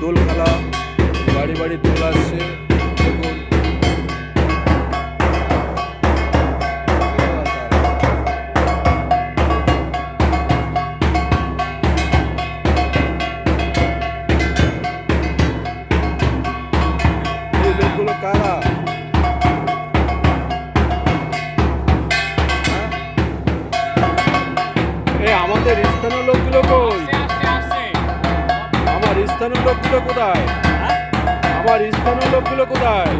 দোল খেলা বাড়ি বাড়ি দোল আসছে। হ্যাঁ? আমাদের স্থানীয় লোকগুলো কই? স্থানীয় লোকগুলো কোথায়? আমার স্থানীয় লোকগুলো কোথায়?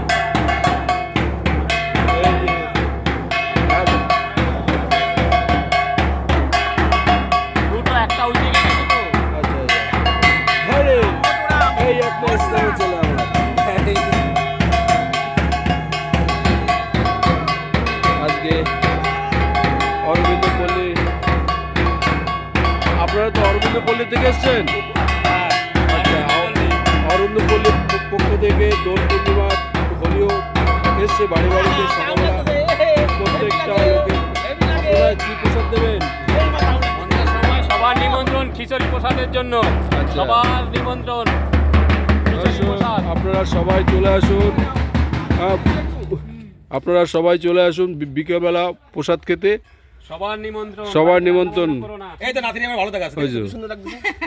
আজকে অরবিন্দ পল্লী আপনারা তো অরবিন্দ পল্লী থেকে এসছেন? পল্লীর পক্ষ থেকে দোল পূর্ণিমা হোলিও এসছে বাড়ি বাড়িতে সকালবেলা প্রত্যেকটা লোকে আপনারা কি প্রসাদ দেবেন? সময় সবার নিমন্ত্রণ খিচুড়ি প্রসাদের জন্য। আচ্ছা। সবার নিমন্ত্রণ। খিচুড়ি আসুন, প্রসাদ। আপনারা সবাই চলে আসুন। আপনারা সবাই চলে আসুন বিকেলবেলা প্রসাদ খেতে। সবার নিমন্ত্রণ। সবার নিমন্ত্রণ। এই তো নাতিনি আমার ভালো থাকে সুন্দর লাগছে